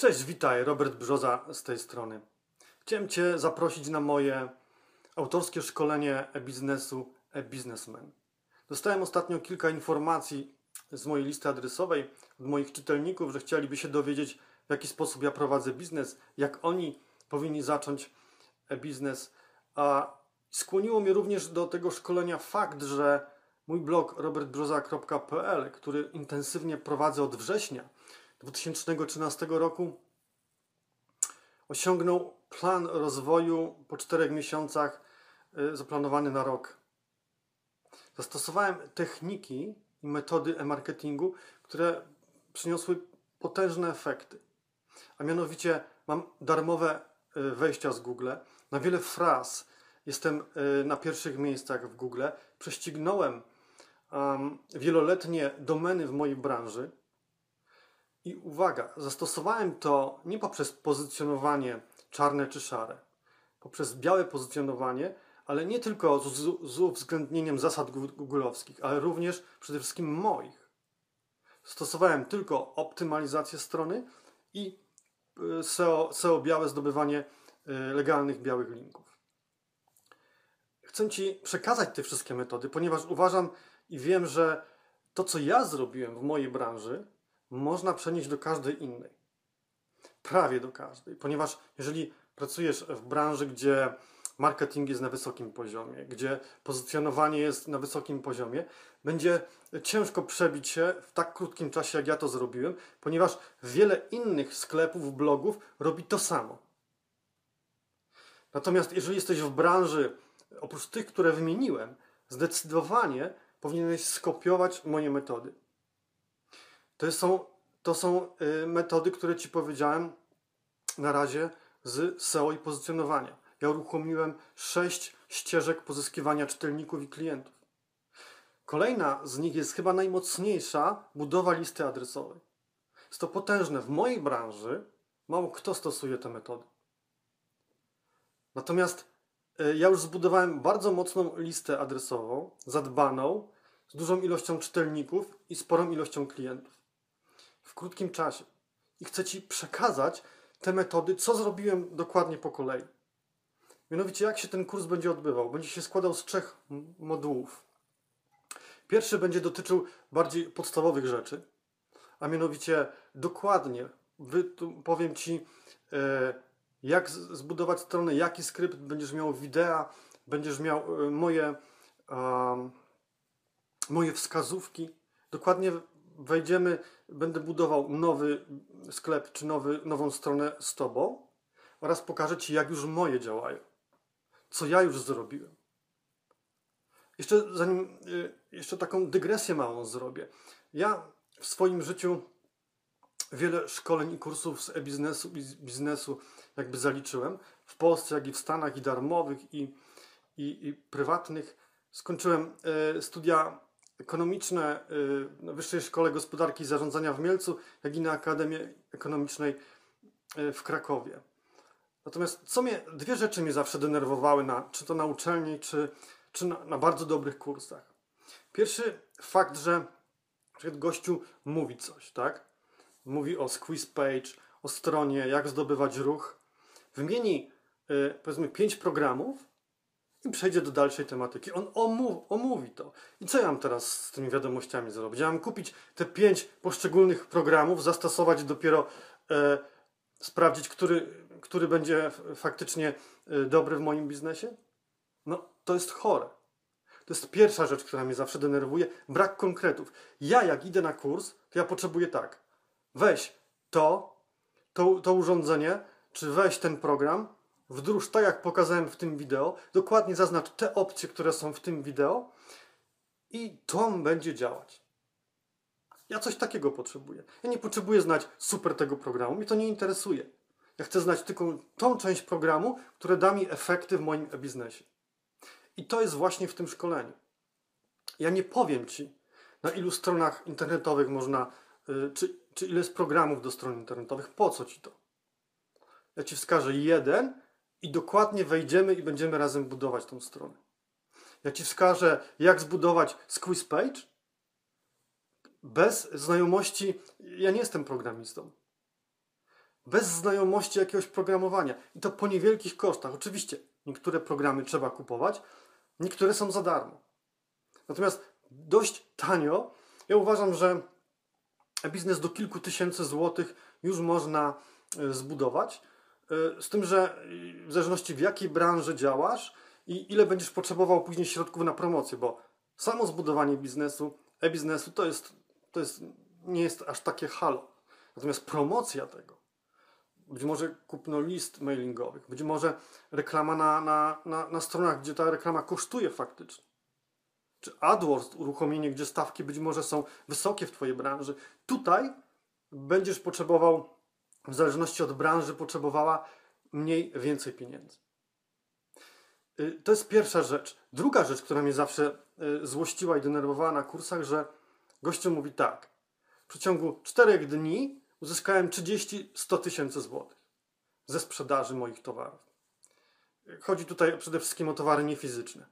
Cześć, witaj, Robert Brzoza z tej strony. Chciałem Cię zaprosić na moje autorskie szkolenie e-biznesu e-businessman. Dostałem ostatnio kilka informacji z mojej listy adresowej od moich czytelników, że chcieliby się dowiedzieć, w jaki sposób ja prowadzę biznes, jak oni powinni zacząć e-biznes. A skłoniło mnie również do tego szkolenia fakt, że mój blog robertbrzoza.pl, który intensywnie prowadzę od września 2013 roku, osiągnął plan rozwoju po czterech miesiącach y, zaplanowany na rok. Zastosowałem techniki i metody e-marketingu, które przyniosły potężne efekty. A mianowicie mam darmowe y, wejścia z Google. Na wiele fraz jestem y, na pierwszych miejscach w Google. Prześcignąłem um, wieloletnie domeny w mojej branży. I uwaga, zastosowałem to nie poprzez pozycjonowanie czarne czy szare, poprzez białe pozycjonowanie, ale nie tylko z, z uwzględnieniem zasad googlowskich, ale również przede wszystkim moich. Stosowałem tylko optymalizację strony i y, SEO, SEO białe zdobywanie y, legalnych białych linków. Chcę Ci przekazać te wszystkie metody, ponieważ uważam i wiem, że to, co ja zrobiłem w mojej branży, można przenieść do każdej innej. Prawie do każdej, ponieważ jeżeli pracujesz w branży, gdzie marketing jest na wysokim poziomie, gdzie pozycjonowanie jest na wysokim poziomie, będzie ciężko przebić się w tak krótkim czasie, jak ja to zrobiłem, ponieważ wiele innych sklepów, blogów robi to samo. Natomiast jeżeli jesteś w branży, oprócz tych, które wymieniłem, zdecydowanie powinieneś skopiować moje metody. To są, to są y, metody, które Ci powiedziałem na razie z SEO i pozycjonowania. Ja uruchomiłem sześć ścieżek pozyskiwania czytelników i klientów. Kolejna z nich jest chyba najmocniejsza budowa listy adresowej. Jest to potężne. W mojej branży mało kto stosuje te metody. Natomiast y, ja już zbudowałem bardzo mocną listę adresową, zadbaną, z dużą ilością czytelników i sporą ilością klientów w krótkim czasie. I chcę Ci przekazać te metody, co zrobiłem dokładnie po kolei. Mianowicie, jak się ten kurs będzie odbywał? Będzie się składał z trzech modułów. Pierwszy będzie dotyczył bardziej podstawowych rzeczy, a mianowicie dokładnie powiem Ci, e, jak zbudować stronę, jaki skrypt będziesz miał wideo, będziesz miał e, moje, moje wskazówki. Dokładnie wejdziemy, będę budował nowy sklep czy nowy, nową stronę z Tobą oraz pokażę Ci, jak już moje działają. Co ja już zrobiłem. Jeszcze zanim, y, jeszcze taką dygresję małą zrobię. Ja w swoim życiu wiele szkoleń i kursów z e-biznesu biznesu jakby zaliczyłem. W Polsce, jak i w Stanach, i darmowych, i, i, i prywatnych. Skończyłem y, studia ekonomiczne y, na Wyższej Szkole Gospodarki i Zarządzania w Mielcu, jak i na Akademii Ekonomicznej y, w Krakowie. Natomiast co mnie, dwie rzeczy mnie zawsze denerwowały, na, czy to na uczelni, czy, czy na, na bardzo dobrych kursach. Pierwszy fakt, że gościu mówi coś, tak? Mówi o squeeze page, o stronie, jak zdobywać ruch. Wymieni, y, powiedzmy, pięć programów, i przejdzie do dalszej tematyki. On omów, omówi to. I co ja mam teraz z tymi wiadomościami zrobić? Ja mam kupić te pięć poszczególnych programów, zastosować dopiero, e, sprawdzić, który, który będzie faktycznie e, dobry w moim biznesie? No, to jest chore. To jest pierwsza rzecz, która mnie zawsze denerwuje. Brak konkretów. Ja, jak idę na kurs, to ja potrzebuję tak. Weź to, to, to urządzenie, czy weź ten program, wdróż tak jak pokazałem w tym wideo, dokładnie zaznacz te opcje, które są w tym wideo i to będzie działać. Ja coś takiego potrzebuję. Ja nie potrzebuję znać super tego programu, mnie to nie interesuje. Ja chcę znać tylko tą część programu, która da mi efekty w moim biznesie. I to jest właśnie w tym szkoleniu. Ja nie powiem Ci, na ilu stronach internetowych można, y, czy, czy ile jest programów do stron internetowych, po co Ci to? Ja Ci wskażę jeden, i dokładnie wejdziemy i będziemy razem budować tą stronę. Ja Ci wskażę, jak zbudować squeeze page bez znajomości. Ja nie jestem programistą. bez znajomości jakiegoś programowania. I to po niewielkich kosztach. Oczywiście niektóre programy trzeba kupować, niektóre są za darmo. Natomiast dość tanio, ja uważam, że biznes do kilku tysięcy złotych już można e, zbudować. E, z tym, że w zależności w jakiej branży działasz i ile będziesz potrzebował później środków na promocję, bo samo zbudowanie biznesu, e-biznesu to jest, to jest, nie jest aż takie halo. Natomiast promocja tego, być może kupno list mailingowych, być może reklama na, na, na, na stronach, gdzie ta reklama kosztuje faktycznie. Czy AdWords, uruchomienie, gdzie stawki być może są wysokie w Twojej branży. Tutaj będziesz potrzebował, w zależności od branży, potrzebowała mniej, więcej pieniędzy. Y, to jest pierwsza rzecz. Druga rzecz, która mnie zawsze y, złościła i denerwowała na kursach, że gościu mówi tak. W przeciągu czterech dni uzyskałem 30-100 tysięcy złotych ze sprzedaży moich towarów. Chodzi tutaj przede wszystkim o towary niefizyczne.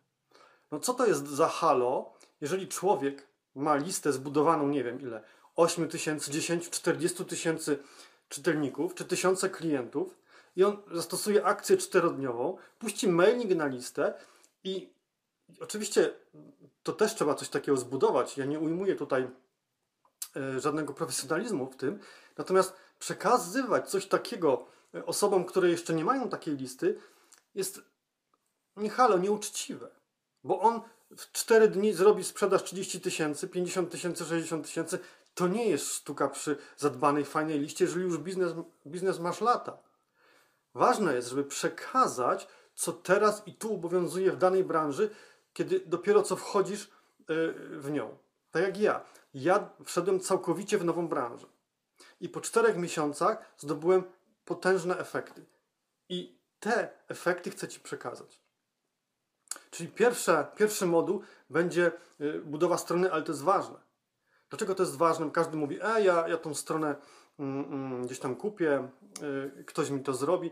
No co to jest za halo, jeżeli człowiek ma listę zbudowaną, nie wiem ile, 8 tysięcy, 10, 40 tysięcy czytelników, czy tysiące klientów i on zastosuje akcję czterodniową, puści mailing na listę i oczywiście to też trzeba coś takiego zbudować. Ja nie ujmuję tutaj e, żadnego profesjonalizmu w tym, natomiast przekazywać coś takiego e, osobom, które jeszcze nie mają takiej listy, jest nie halo, nieuczciwe. Bo on w 4 dni zrobi sprzedaż 30 tysięcy, 50 tysięcy, 60 tysięcy. To nie jest sztuka przy zadbanej, fajnej liście, jeżeli już biznes, biznes masz lata. Ważne jest, żeby przekazać, co teraz i tu obowiązuje w danej branży, kiedy dopiero co wchodzisz e, w nią. Tak jak ja. Ja wszedłem całkowicie w nową branżę. I po czterech miesiącach zdobyłem potężne efekty. I te efekty chcę Ci przekazać. Czyli pierwsze, pierwszy moduł będzie y, budowa strony, ale to jest ważne. Dlaczego to jest ważne? Każdy mówi, e, ja, ja tą stronę mm, mm, gdzieś tam kupię, y, ktoś mi to zrobi.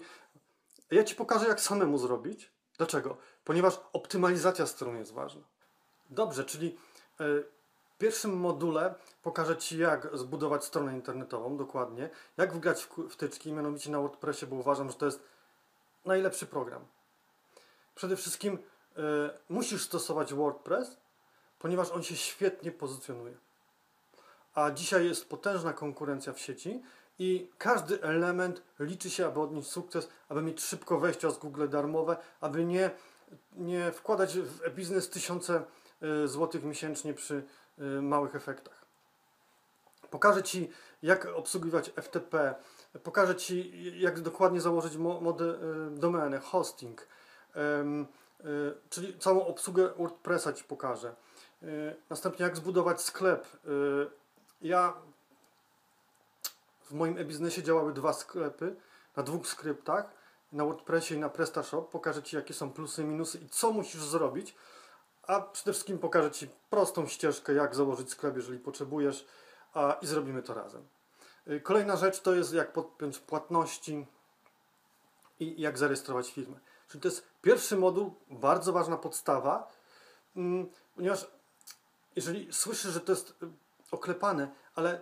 Ja Ci pokażę, jak samemu zrobić. Dlaczego? Ponieważ optymalizacja strony jest ważna. Dobrze, czyli y, w pierwszym module pokażę Ci, jak zbudować stronę internetową dokładnie, jak wygrać wtyczki, mianowicie na WordPressie, bo uważam, że to jest najlepszy program. Przede wszystkim y, musisz stosować WordPress, ponieważ on się świetnie pozycjonuje. A dzisiaj jest potężna konkurencja w sieci i każdy element liczy się, aby odnieść sukces, aby mieć szybko wejścia z Google darmowe, aby nie, nie wkładać w e-biznes tysiące y, złotych miesięcznie przy y, małych efektach. Pokażę Ci, jak obsługiwać FTP, pokażę Ci, jak dokładnie założyć modę domeny, hosting, czyli całą obsługę WordPressa Ci pokażę. Następnie jak zbudować sklep. Ja w moim e-biznesie działały dwa sklepy na dwóch skryptach, na WordPressie i na PrestaShop. Pokażę Ci, jakie są plusy i minusy i co musisz zrobić. A przede wszystkim pokażę Ci prostą ścieżkę, jak założyć sklep, jeżeli potrzebujesz, a, i zrobimy to razem. Y, kolejna rzecz to jest, jak podpiąć płatności i jak zarejestrować firmę. Czyli to jest pierwszy moduł, bardzo ważna podstawa, mm, ponieważ jeżeli słyszysz, że to jest y, oklepane, ale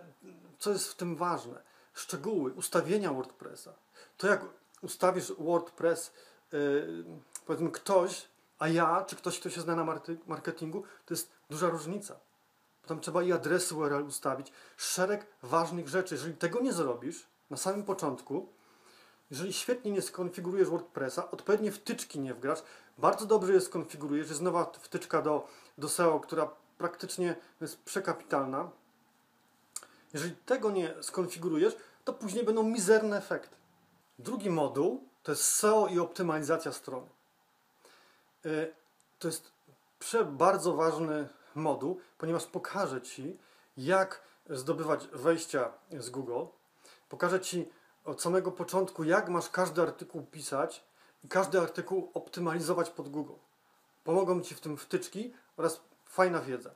co jest w tym ważne? Szczegóły, ustawienia WordPressa. To jak ustawisz WordPress, yy, powiedzmy ktoś, a ja, czy ktoś, kto się zna na marketingu, to jest duża różnica. Tam trzeba i adresy URL ustawić, szereg ważnych rzeczy. Jeżeli tego nie zrobisz na samym początku, jeżeli świetnie nie skonfigurujesz WordPressa, odpowiednie wtyczki nie wgrasz, bardzo dobrze je skonfigurujesz, jest nowa wtyczka do, do SEO, która praktycznie jest przekapitalna. Jeżeli tego nie skonfigurujesz, to później będą mizerne efekty. Drugi moduł to jest SEO i optymalizacja strony. Y, to jest bardzo ważny moduł, ponieważ pokażę Ci, jak zdobywać wejścia z Google. Pokażę Ci od samego początku, jak masz każdy artykuł pisać i każdy artykuł optymalizować pod Google. Pomogą Ci w tym wtyczki oraz fajna wiedza.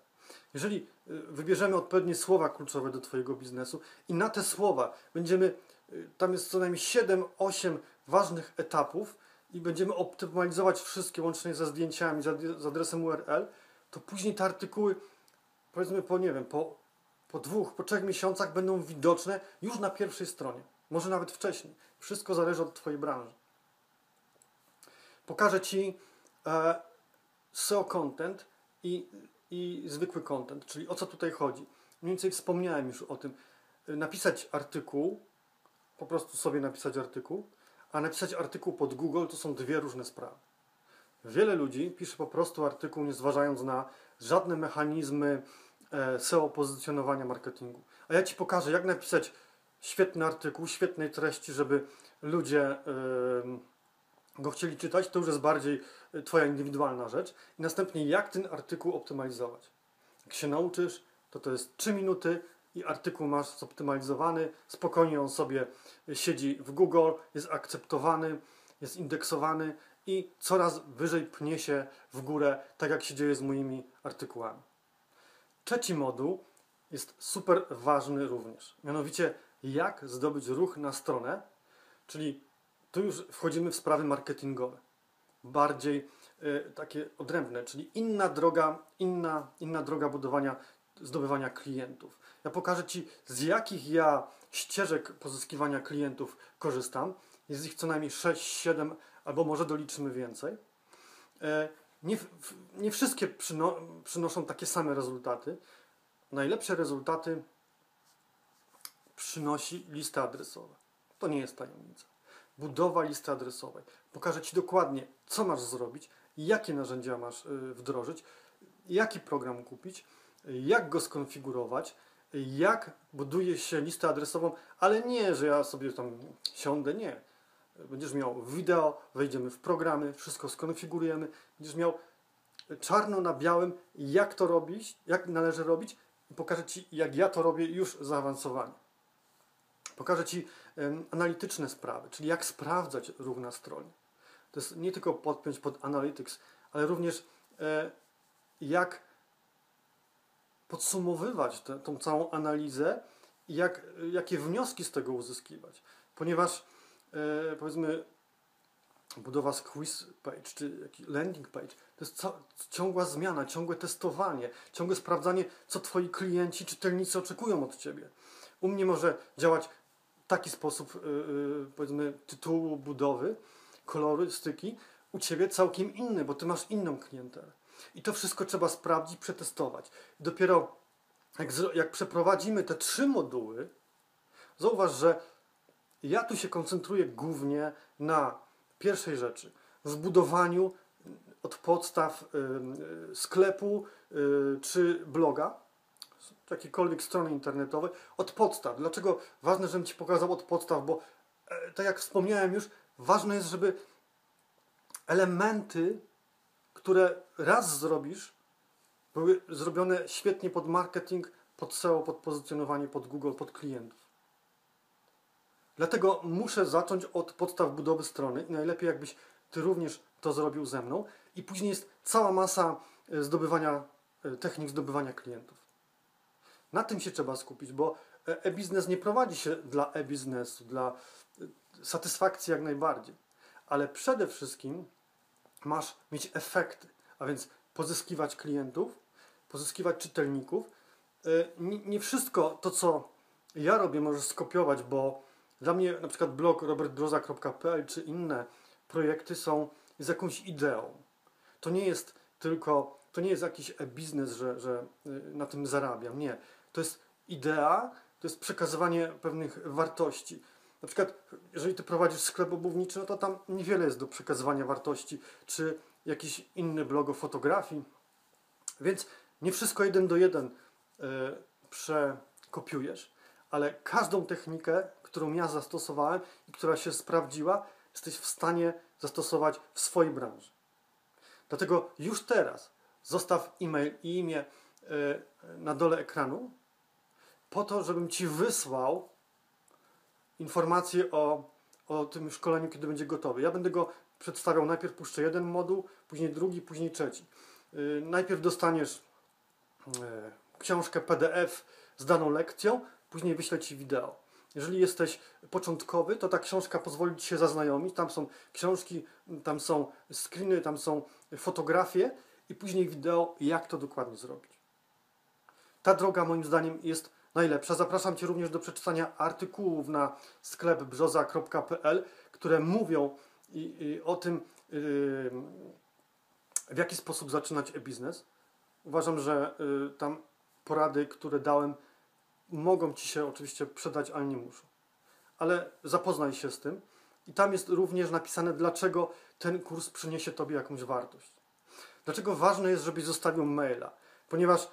Jeżeli y, wybierzemy odpowiednie słowa kluczowe do Twojego biznesu i na te słowa będziemy, y, tam jest co najmniej 7-8 ważnych etapów i będziemy optymalizować wszystkie łącznie ze zdjęciami, z adresem URL, to później te artykuły, powiedzmy po, nie wiem, po, po dwóch, po trzech miesiącach będą widoczne już na pierwszej stronie. Może nawet wcześniej. Wszystko zależy od Twojej branży. Pokażę Ci e, SEO content i, i zwykły content, czyli o co tutaj chodzi. Mniej więcej wspomniałem już o tym. Napisać artykuł, po prostu sobie napisać artykuł, a napisać artykuł pod Google to są dwie różne sprawy. Wiele ludzi pisze po prostu artykuł, nie zważając na żadne mechanizmy e, SEO pozycjonowania marketingu. A ja Ci pokażę, jak napisać świetny artykuł, świetnej treści, żeby ludzie go chcieli czytać. To już jest bardziej e, Twoja indywidualna rzecz. I następnie, jak ten artykuł optymalizować. Jak się nauczysz, to to jest 3 minuty i artykuł masz zoptymalizowany. Spokojnie on sobie siedzi w Google, jest akceptowany, jest indeksowany i coraz wyżej pnie się w górę, tak jak się dzieje z moimi artykułami. Trzeci moduł jest super ważny również. Mianowicie, jak zdobyć ruch na stronę, czyli tu już wchodzimy w sprawy marketingowe. Bardziej y, takie odrębne, czyli inna droga, inna, inna droga budowania, zdobywania klientów. Ja pokażę Ci, z jakich ja ścieżek pozyskiwania klientów korzystam. Jest ich co najmniej 6, 7 albo może doliczymy więcej. E, nie, nie wszystkie przyno, przynoszą takie same rezultaty. Najlepsze rezultaty przynosi lista adresowa. To nie jest tajemnica. Budowa listy adresowej. Pokażę Ci dokładnie, co masz zrobić, jakie narzędzia masz y, wdrożyć, jaki program kupić, jak go skonfigurować, jak buduje się listę adresową, ale nie, że ja sobie tam siądę, nie Będziesz miał wideo, wejdziemy w programy, wszystko skonfigurujemy. Będziesz miał czarno na białym, jak to robić, jak należy robić i pokażę Ci, jak ja to robię już zaawansowanie. Pokażę Ci analityczne sprawy, czyli jak sprawdzać ruch na stronie. To jest nie tylko podpiąć pod Analytics, ale również e, jak podsumowywać tę, tą całą analizę i jak, jakie wnioski z tego uzyskiwać. Ponieważ e, powiedzmy budowa squeeze page czy landing page to jest ciągła zmiana, ciągłe testowanie, ciągłe sprawdzanie, co Twoi klienci, czytelnicy oczekują od Ciebie. U mnie może działać taki sposób, yy, powiedzmy, tytułu budowy, kolorystyki, u Ciebie całkiem inny, bo Ty masz inną klientelę. I to wszystko trzeba sprawdzić, przetestować. Dopiero jak, jak przeprowadzimy te trzy moduły, zauważ, że ja tu się koncentruję głównie na pierwszej rzeczy zbudowaniu od podstaw y, sklepu y, czy bloga, jakiejkolwiek strony internetowej, od podstaw. Dlaczego ważne, żebym Ci pokazał od podstaw? Bo e, tak jak wspomniałem już, ważne jest, żeby elementy, które raz zrobisz, były zrobione świetnie pod marketing, pod SEO, pod pozycjonowanie, pod Google, pod klientów. Dlatego muszę zacząć od podstaw budowy strony i najlepiej jakbyś Ty również to zrobił ze mną. I później jest cała masa e, zdobywania, e, technik zdobywania klientów. Na tym się trzeba skupić, bo e, e-biznes nie prowadzi się dla e-biznesu, dla satysfakcji jak najbardziej. Ale przede wszystkim masz mieć efekty, a więc pozyskiwać klientów, pozyskiwać czytelników. Nie wszystko to, co ja robię, możesz skopiować, bo dla mnie na przykład blog robertbroza.pl czy inne projekty są z jakąś ideą. To nie jest tylko, to nie jest jakiś biznes, że, że y, na tym zarabiam. Nie. To jest idea, to jest przekazywanie pewnych wartości. Na przykład, jeżeli ty prowadzisz sklep obuwniczy, no to tam niewiele jest do przekazywania wartości, czy jakiś inny blog o fotografii. Więc nie wszystko jeden do jeden y, przekopiujesz, ale każdą technikę którą ja zastosowałem i która się sprawdziła, jesteś w stanie zastosować w swojej branży. Dlatego już teraz zostaw e-mail i imię na dole ekranu, po to, żebym Ci wysłał informacje o, o tym szkoleniu, kiedy będzie gotowy. Ja będę go przedstawiał, najpierw puszczę jeden moduł, później drugi, później trzeci. E, najpierw dostaniesz e, książkę PDF z daną lekcją, później wyślę Ci wideo. Jeżeli jesteś początkowy, to ta książka pozwoli Ci się zaznajomić. Tam są książki, tam są screeny, tam są fotografie i później wideo, jak to dokładnie zrobić. Ta droga moim zdaniem jest najlepsza. Zapraszam Cię również do przeczytania artykułów na sklep brzoza.pl, które mówią i, i o tym, yy, w jaki sposób zaczynać e-biznes. Uważam, że yy, tam porady, które dałem, mogą Ci się oczywiście przydać, ale nie muszą. Ale zapoznaj się z tym. I tam jest również napisane, dlaczego ten kurs przyniesie Tobie jakąś wartość. Dlaczego ważne jest, żebyś zostawił maila? Ponieważ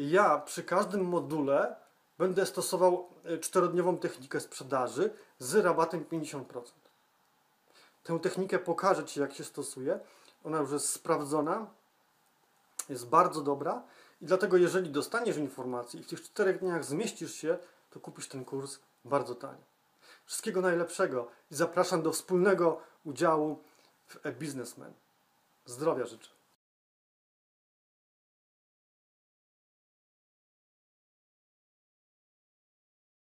ja przy każdym module będę stosował e, czterodniową technikę sprzedaży z rabatem 50%. Tę technikę pokażę Ci, jak się stosuje. Ona już jest sprawdzona, jest bardzo dobra i dlatego jeżeli dostaniesz informacji i w tych czterech dniach zmieścisz się, to kupisz ten kurs bardzo tanio. Wszystkiego najlepszego i zapraszam do wspólnego udziału w e-Businessman. Zdrowia życzę.